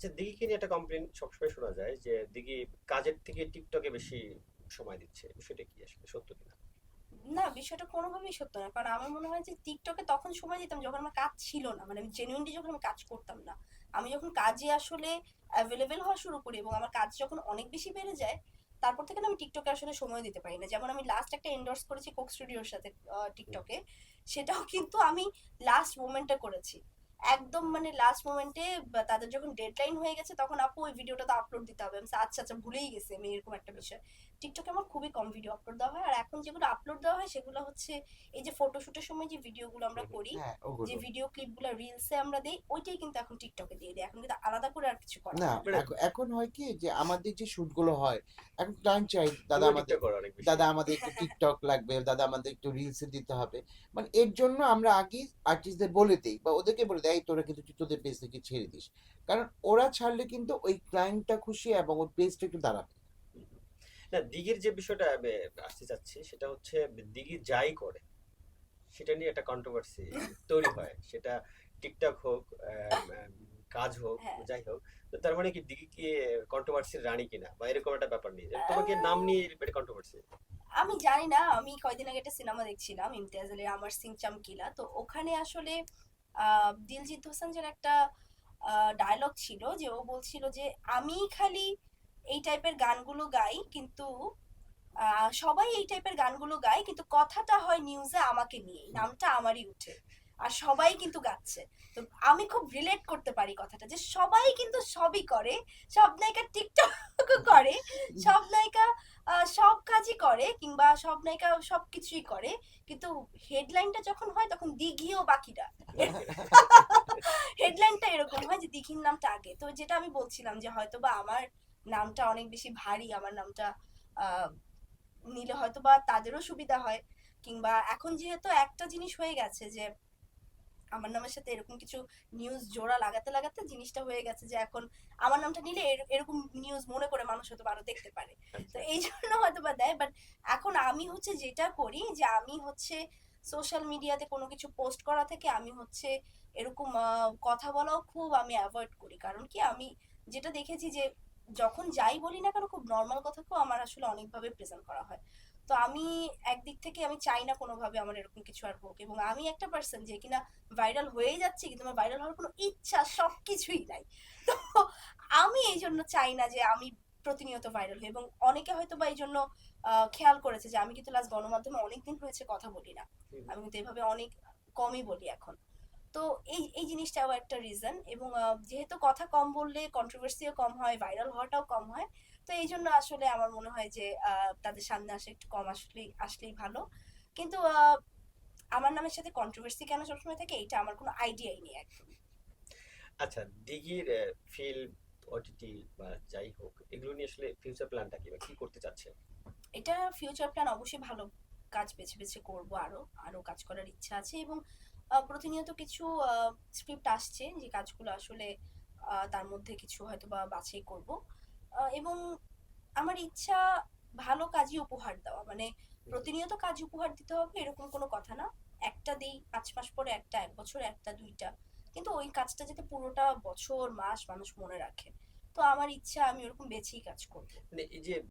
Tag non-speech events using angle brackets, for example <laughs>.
আচ্ছা দিঘিকে নিয়ে একটা কমপ্লেন সবসময় শোনা যায় যে দিঘি কাজের থেকে টিকটকে বেশি সময় দিচ্ছে। বিষয়টা কি আসলে? সত্য কিনা? না, বিষয়টা কোনোভাবেই সত্য না। কারণ আমার মনে হয় যে টিকটকে তখন সময় দিতাম যখন আমার কাজ ছিল না। মানে আমি জেনুইনলি যখন আমি কাজ করতাম না, আমি যখন কাজে আসলে অ্যাভেলেবেল হওয়া শুরু করি এবং আমার কাজ যখন অনেক বেশি বেড়ে যায়, তারপর থেকে আমি টিকটকে আসলে সময় দিতে পারি না। যেমন আমি লাস্ট একটা এন্ডোর্স করেছি কোক স্টুডিওর সাথে টিকটকে, সেটাও কিন্তু আমি লাস্ট মোমেন্টে করেছি। একদম মানে লাস্ট মোমেন্টে তাদের যখন ডেডলাইন হয়ে গেছে, তখন আপু ওই ভিডিওটা তো আপলোড দিতে হবে। আচ্ছা আচ্ছা ভুলেই গেছে আমি এরকম একটা বিষয়। টিকটকে আমার খুবই কম ভিডিও আপলোড দেওয়া হয়। আর এখন যেগুলো আপলোড দেওয়া হয় সেগুলো হচ্ছে এই যে ফটোশুটের সময় যে ভিডিওগুলো আমরা করি হ্যাঁ যে ভিডিও ক্লিপগুলো রিলসে আমরা দেই ওইটাই কিন্তু এখন টিকটকে দিয়ে দেয়। এখন কিন্তু আলাদা করে আর কিছু করা না এখন- হয় কি যে আমাদের যে শুটগুলো হয় এখন ক্লায়েন্ট চাই দাদা আমাদের TikTok অনেক বেশি। দাদা আমাদের একটু টিকটক লাগবে দাদা আমাদের একটু রিলসে দিতে হবে। মানে এর জন্য আমরা আগে আর্টিস্টদের বলে দিই বা ওদেরকে বলে দেয় তোরা কিন্তু তোদের পেজ থেকে ছেড়ে দিস। কারণ ওরা ছাড়লে কিন্তু ওই ক্লায়েন্টটা খুশি এবং ওর পেজটা একটু দাঁড়াবে। না দিঘির যে বিষয়টা আমি আসতে চাচ্ছি সেটা হচ্ছে দিঘি যাই করে সেটা নিয়ে একটা কন্ট্রোভার্সি তৈরি হয়। সেটা টিকটক হোক কাজ হোক হ্যাঁ। যাই হোক তো তার মানে কি দিঘি কি কন্ট্রোভার্সির রানী কিনা বা এরকম একটা ব্যাপার নেই তোমাকে নাম নিয়ে কন্ট্রোভার্সি আমি জানি না আমি কয়দিন আগে একটা সিনেমা দেখছিলাম ইমতিয়াজ আলীর আমার সিং চামকিলা তো ওখানে আসলে আহ, দিলজিৎ হোসেনের একটা ডায়লগ ছিল যে ও বলছিল যে আমি খালি এই টাইপের গানগুলো গাই কিন্তু সবাই এই টাইপের গানগুলো গায় কিন্তু কথাটা হয় নিউজে আমাকে নিয়ে নামটা আমারই উঠে। আর সবাই কিন্তু গাচ্ছে। তো আমি খুব রিলেট করতে পারি কথাটা যে সবাই কিন্তু সবই করে সব নায়িকা টিকটক করে সব নায়িকা সব কাজই করে কিংবা সব নায়িকা সব কিছুই করে কিন্তু হেডলাইনটা যখন হয় তখন দিঘিও বাকিরা। <laughs> হেডলাইনটা এরকম হয় যে দিঘির নামটা আগে। তো যেটা আমি বলছিলাম যে হয়তো বা আমার নামটা অনেক বেশি ভারী আমার নামটা নিলে হয়তো বা তাদেরও সুবিধা হয়। কিংবা এখন যেহেতু একটা জিনিস হয়ে গেছে যে আমার নামের সাথে এরকম কিছু নিউজ জোড়া লাগাতে লাগাতে জিনিসটা হয়ে গেছে যে এখন আমার নামটা নিলে এর- এরকম নিউজ মনে করে মানুষ হয়তো আরও দেখতে পারে। তো এই জন্য হয়তো বা দেয় বাট এখন আমি হচ্ছে যেটা করি যে আমি হচ্ছে সোশ্যাল মিডিয়াতে কোনো কিছু পোস্ট করা থেকে আমি হচ্ছে এরকম কথা বলাও খুব আমি অ্যাভয়েড করি। কারণ কি? আমি যেটা দেখেছি যে যখন যাই বলি না কেন খুব নর্মাল কথাকেও আমার আসলে অনেকভাবে প্রেজেন্ট করা হয়। তো আমি একদিক থেকে আমি চাই না কোনোভাবে আমার এরকম কিছু আর হোক এবং আমি একটা পার্সন যে কিনা ভাইরাল হয়েই যাচ্ছে কিন্তু আমার ভাইরাল হওয়ার কোনো ইচ্ছা সব কিছুই নাই। তো আমি এই জন্য চাই না যে আমি প্রতিনিয়ত ভাইরাল হই এবং অনেকে হয়তো বা এই জন্য খেয়াল করেছে যে আমি কিন্তু লাস্ট গণমাধ্যমে অনেকদিন হয়েছে কথা বলি না। আমি কিন্তু এভাবে অনেক কমই বলি এখন। তো এই এই জিনিসটাও একটা রিজন এবং যেহেতু কথা কম বললে কন্ট্রোভার্সিও কম হয় ভাইরাল হওয়াটাও কম হয় তো এই জন্য আসলে আমার মনে হয় যে তাদের সামনে আসে একটু কম আসলেই আসলেই ভালো। কিন্তু আমার নামের সাথে কন্ট্রোভার্সি কেন সবসময় থাকে এটা আমার কোনো আইডিয়াই নেই একদম আচ্ছা দিঘির ফিল্ম ওটিটি বা যাই হোক এগুলো নিয়ে আসলে ফিউচার প্ল্যানটা কি বা কি করতে চাচ্ছে এটা ফিউচার প্ল্যান অবশ্যই ভালো কাজ বেছে বেছে করব আরও আরও কাজ করার ইচ্ছা আছে এবং প্রতিনিয়ত কিছু স্ক্রিপ্ট আসছে যে কাজগুলো আসলে তার মধ্যে কিছু হয়তো বা বাছাই করব। এবং আমার ইচ্ছা ভালো কাজই উপহার দেওয়া। মানে প্রতিনিয়ত কাজ উপহার দিতে হবে এরকম কোনো কথা না। একটা দিই, পাঁচ মাস পরে একটা, এক বছর একটা, দুইটা। কিন্তু ওই কাজটা যাতে পুরোটা বছর, মাস মানুষ মনে রাখে। তো আমার ইচ্ছা আমি ওরকম বেছেই কাজ করব। মানে এই যে